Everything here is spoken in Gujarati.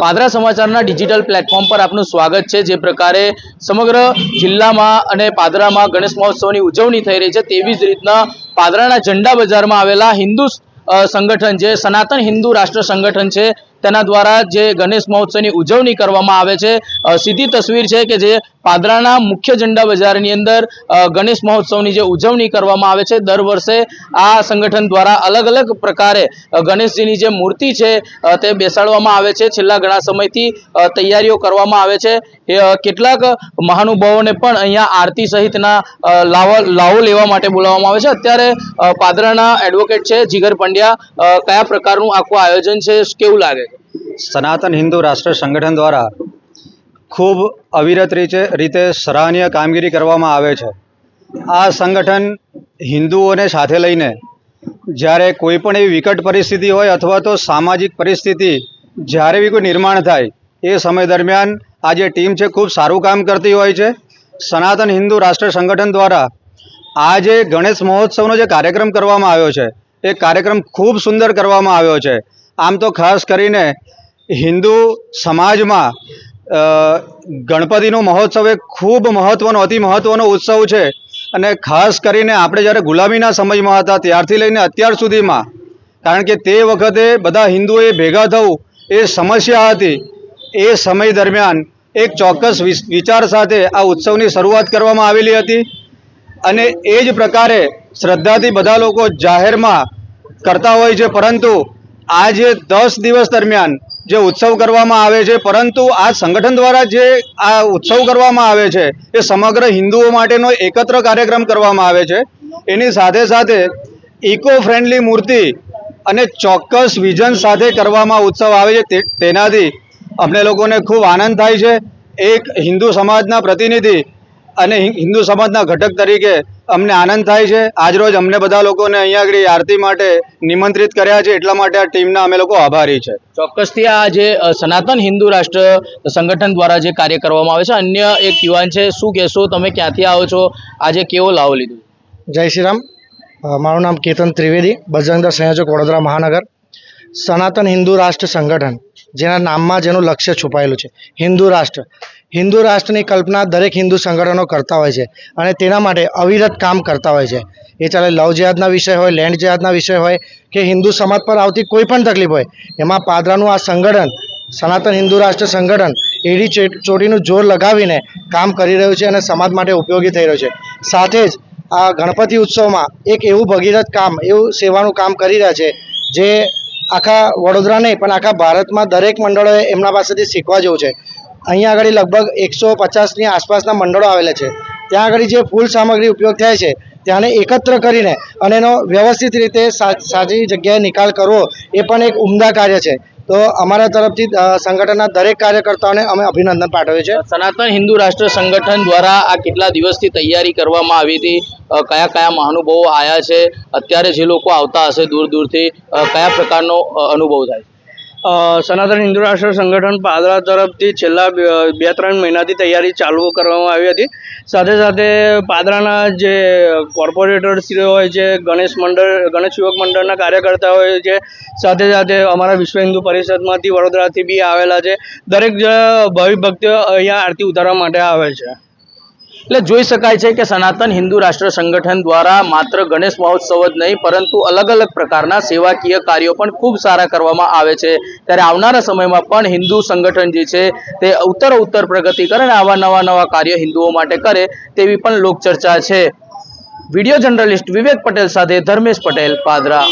પાદરા સમાચારના ડિજિટલ પ્લેટફોર્મ પર આપનું સ્વાગત છે. જે પ્રકારે સમગ્ર જિલ્લામાં અને પાદરામાં ગણેશ મહોત્સવની ઉજવણી થઈ રહી છે, તેવી જ રીતના પાદરાના ઝંડા બજારમાં આવેલા હિન્દુ સંગઠન જે સનાતન હિન્દુ રાષ્ટ્ર સંગઠન છે તેના દ્વારા જે ગણેશ મહોત્સવની ઉજવણી કરવામાં આવે છે સીધી તસવીર છે કે જે પાદરાના મુખ્ય ઝંડા બજારની અંદર ગણેશ મહોત્સવની જે ઉજવણી કરવામાં આવે છે, દર વર્ષે આ સંગઠન દ્વારા અલગ અલગ પ્રકારે ગણેશજીની જે મૂર્તિ છે તે બેસાડવામાં આવે છે. છેલ્લા ઘણા સમયથી તૈયારીઓ કરવામાં આવે છે. કેટલાક મહાનુભાવોને પણ અહીંયા આરતી સહિતના લાવો લાવો લેવા માટે બોલાવવામાં આવે છે. અત્યારે પાદરાના એડવોકેટ છે જીગર પંડ્યા કયા પ્રકારનું આખું આયોજન છે, કેવું લાગે સનાતન હિન્દુ રાષ્ટ્ર સંગઠન દ્વારા ખૂબ અવિરત રીતે રીતે સરાહનીય કામગીરી કરવામાં આવે છે. આ સંગઠન હિન્દુઓને સાથે લઈને જ્યારે કોઈ પણ એવી વિકટ પરિસ્થિતિ હોય અથવા તો સામાજિક પરિસ્થિતિ જ્યારે બી કોઈ નિર્માણ થાય, એ સમય દરમિયાન આ જે ટીમ છે ખૂબ સારું કામ કરતી હોય છે. સનાતન હિન્દુ રાષ્ટ્ર સંગઠન દ્વારા આ જે ગણેશ મહોત્સવનો જે કાર્યક્રમ કરવામાં આવ્યો છે, એ કાર્યક્રમ ખૂબ સુંદર કરવામાં આવ્યો છે. આમ તો ખાસ કરીને હિન્દુ સમાજમાં ગણપતિનો મહોત્સવ એ ખૂબ મહત્ત્વનો અતિ મહત્ત્વનો ઉત્સવ છે. અને ખાસ કરીને આપણે જ્યારે ગુલામીના સમયમાં હતા, ત્યારથી લઈને અત્યાર સુધીમાં, કારણ કે તે વખતે બધા હિન્દુઓએ ભેગા થવું એ સમસ્યા હતી. એ સમય દરમિયાન એક ચોક્કસ વિચાર સાથે આ ઉત્સવની શરૂઆત કરવામાં આવેલી હતી. અને એ જ પ્રકારે શ્રદ્ધાથી બધા લોકો જાહેરમાં કરતા હોય છે, પરંતુ આ જે દસ દિવસ દરમિયાન જે ઉત્સવ કરવામાં આવે છે, પરંતુ આ સંગઠન દ્વારા જે આ ઉત્સવ કરવામાં આવે છે, એ સમગ્ર હિન્દુઓ માટેનો એકત્ર કાર્યક્રમ કરવામાં આવે છે. એની સાથે સાથે ઇકો ફ્રેન્ડલી મૂર્તિ અને ચોક્કસ વિઝન સાથે કરવામાં ઉત્સવ આવે છે. તેનાથી અમને લોકોને ખૂબ આનંદ થાય છે. એક હિન્દુ સમાજના પ્રતિનિધિ અને હિન્દુ સમાજના ઘટક તરીકે અમને આનંદ થાય છે. આજરોજ અમને બધા લોકોને અહીંયા આગળ આરતી માટે નિમંત્રિત કર્યા છે. એટલા માટે આ ટીમના અમે લોકો આભારી છે. ચોક્કસથી આ જે સનાતન હિન્દુ રાષ્ટ્ર સંગઠન દ્વારા જે કાર્ય કરવામાં આવે છે અન્ય એક યુવાન છે શું કહેશો? તમે ક્યાંથી આવો છો? આજે કેવો લાવો લીધો? જય શ્રી રામ. મારું નામ કેતન ત્રિવેદી બજરંગદર સંયોજક વડોદરા મહાનગર. સનાતન હિન્દુ રાષ્ટ્ર સંગઠન જેના નામમાં જેનું લક્ષ્ય છુપાયેલું છે. હિન્દુ રાષ્ટ્ર હિન્દુ રાષ્ટ્રની કલ્પના દરેક હિન્દુ સંગઠનો કરતા હોય છે અને તેના માટે અવિરત કામ કરતા હોય છે. એ ચાલે લવ જેહાદના વિષય હોય, લેન્ડ જેહાદના વિષય હોય કે હિન્દુ સમાજ પર આવતી કોઈ પણ તકલીફ હોય, એમાં પાદરાનું આ સંગઠન, સનાતન હિન્દુ રાષ્ટ્ર સંગઠન, એડી ચોટીનું જોર લગાવીને કામ કરી રહ્યું છે અને સમાજ માટે ઉપયોગી થઈ રહ્યું છે. સાથે જ આ ગણપતિ ઉત્સવમાં એક એવું ભગીરથ કામ, એવું સેવાનું કામ કરી રહ્યા છે જે આખા વડોદરા નહીં, પણ આખા ભારતમાં દરેક મંડળોએ એમના પાસેથી શીખવા જેવું છે. અહીંયા આગળ લગભગ એકસો પચાસની આસપાસના મંડળો આવેલા છે. ત્યાં આગળ જે ફૂલ સામગ્રી ઉપયોગ થાય છે, ત્યાંને એકત્ર કરીને અને એનો વ્યવસ્થિત રીતે સાચી જગ્યાએ નિકાલ કરવો, એ પણ એક ઉમદા કાર્ય છે. તો અમારા તરફથી સંગઠનના દરેક કાર્યકર્તાઓને અમે અભિનંદન પાઠવીએ છીએ સનાતન હિન્દુ રાષ્ટ્ર સંગઠન દ્વારા આ કેટલા દિવસથી તૈયારી કરવામાં આવી હતી? કયા કયા મહાનુભાવો આવ્યા છે? અત્યારે જે લોકો આવતા હશે દૂર દૂરથી કયા પ્રકારનો અનુભવ થાય? સનાતન હિન્દુ રાષ્ટ્ર સંગઠન પાદરા તરફથી છેલ્લા બે ત્રણ મહિનાથી તૈયારી ચાલુ કરવામાં આવી હતી. સાથે સાથે પાદરાના જે કોર્પોરેટરશ્રીઓ હોય છે, ગણેશ મંડળ, ગણેશ યુવક મંડળના કાર્યકર્તા હોય છે, સાથે સાથે અમારા વિશ્વ હિન્દુ પરિષદમાંથી વડોદરાથી બી આવેલા છે. દરેક ભાવિ ભક્તો અહીંયા આરતી ઉતારવા માટે આવે છે. એટલે જોઈ શકાય છે કે સનાતન હિન્દુ રાષ્ટ્ર સંગઠન દ્વારા માત્ર ગણેશ મહોત્સવ જ નહીં, પરંતુ અલગ અલગ પ્રકારના સેવાકીય કાર્યો પણ ખૂબ સારા કરવામાં આવે છે. ત્યારે આવનારા સમયમાં પણ હિન્દુ સંગઠન જે છે તે ઉત્તર ઉત્તર પ્રગતિ કરે અને આવા નવા નવા કાર્ય હિન્દુઓ માટે કરે તેવી પણ લોકચર્ચા છે. વીડિયો જર્નલિસ્ટ વિવેક પટેલ સાથે ધર્મેશ પટેલ, પાદરા.